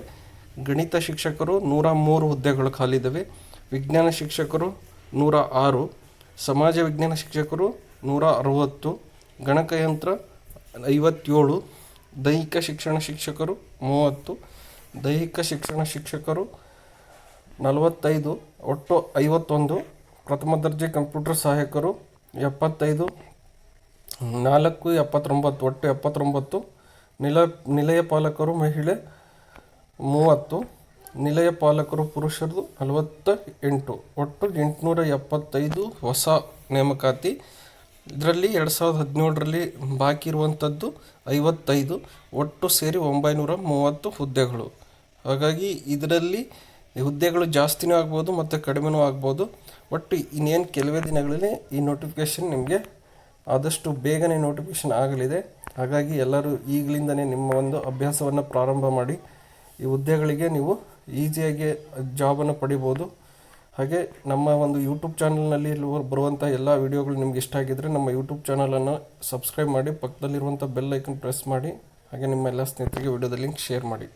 ಗಣಿತ ಶಿಕ್ಷಕರು ನೂರ ಮೂರು ಹುದ್ದೆಗಳು ಖಾಲಿದ್ದಾವೆ ವಿಜ್ಞಾನ ಶಿಕ್ಷಕರು ನೂರ ಆರು. ಸಮಾಜ ವಿಜ್ಞಾನ ಶಿಕ್ಷಕರು ನೂರ ಅರವತ್ತು. ಗಣಕಯಂತ್ರ ಐವತ್ತೇಳು, ದೈಹಿಕ ಶಿಕ್ಷಣ ಶಿಕ್ಷಕರು ಮೂವತ್ತು, ದೈಹಿಕ ಶಿಕ್ಷಣ ಶಿಕ್ಷಕರು ನಲವತ್ತೈದು, ಒಟ್ಟು ಐವತ್ತೊಂದು, ಪ್ರಥಮ ದರ್ಜೆ ಕಂಪ್ಯೂಟರ್ ಸಹಾಯಕರು ಎಪ್ಪತ್ತೈದು, ನಾಲ್ಕು ಎಪ್ಪತ್ತೊಂಬತ್ತು, ಒಟ್ಟು ಎಪ್ಪತ್ತೊಂಬತ್ತು, ನಿಲ, ನಿಲಯ ಪಾಲಕರು ಮಹಿಳೆ ಮೂವತ್ತು, ನಿಲಯ ಪಾಲಕರು ಪುರುಷರದು ನಲವತ್ತ ಎಂಟು ಒಟ್ಟು ಎಂಟುನೂರ ಎಪ್ಪತ್ತೈದು ಹೊಸ ನೇಮಕಾತಿ ಇದರಲ್ಲಿ ಎರಡು ಸಾವಿರದ ಹದಿನೇಳರಲ್ಲಿ ಬಾಕಿ ಇರುವಂಥದ್ದು ಐವತ್ತೈದು, ಒಟ್ಟು ಸೇರಿ ಒಂಬೈನೂರ ಮೂವತ್ತು ಹುದ್ದೆಗಳು. ಹಾಗಾಗಿ ಇದರಲ್ಲಿ ಹುದ್ದೆಗಳು ಜಾಸ್ತಿನೂ ಆಗ್ಬೋದು ಮತ್ತು ಕಡಿಮೆನೂ ಆಗ್ಬೋದು. ಒಟ್ಟು ಇನ್ನೇನು ಕೆಲವೇ ದಿನಗಳಲ್ಲಿ ಈ ನೋಟಿಫಿಕೇಷನ್ ನಿಮಗೆ ಆದಷ್ಟು ಬೇಗನೆ ನೋಟಿಫಿಕೇಷನ್ ಆಗಲಿದೆ. ಹಾಗಾಗಿ ಎಲ್ಲರೂ ಈಗಲಿಂದನೇ ನಿಮ್ಮ ಒಂದು ಅಭ್ಯಾಸವನ್ನು ಪ್ರಾರಂಭ ಮಾಡಿ. ಈ ಹುದ್ದೆಗಳಿಗೆ ನೀವು ಈಸಿಯಾಗಿ ಜಾಬನ್ನು ಪಡಿಬೋದು. ಹಾಗೆ ನಮ್ಮ ಒಂದು ಯೂಟ್ಯೂಬ್ ಚಾನಲ್ನಲ್ಲಿ ಬರುವಂಥ ಎಲ್ಲ ವೀಡಿಯೋಗಳು ನಿಮ್ಗೆ ಇಷ್ಟ ಆಗಿದ್ದರೆ ನಮ್ಮ ಯೂಟ್ಯೂಬ್ ಚಾನಲನ್ನು ಸಬ್ಸ್ಕ್ರೈಬ್ ಮಾಡಿ ಪಕ್ಕದಲ್ಲಿರುವಂಥ ಬೆಲ್ ಐಕನ್ ಪ್ರೆಸ್ ಮಾಡಿ, ಹಾಗೆ ನಿಮ್ಮ ಎಲ್ಲ ಸ್ನೇಹಿತರಿಗೆ ವಿಡಿಯೋದ ಲಿಂಕ್ ಶೇರ್ ಮಾಡಿ.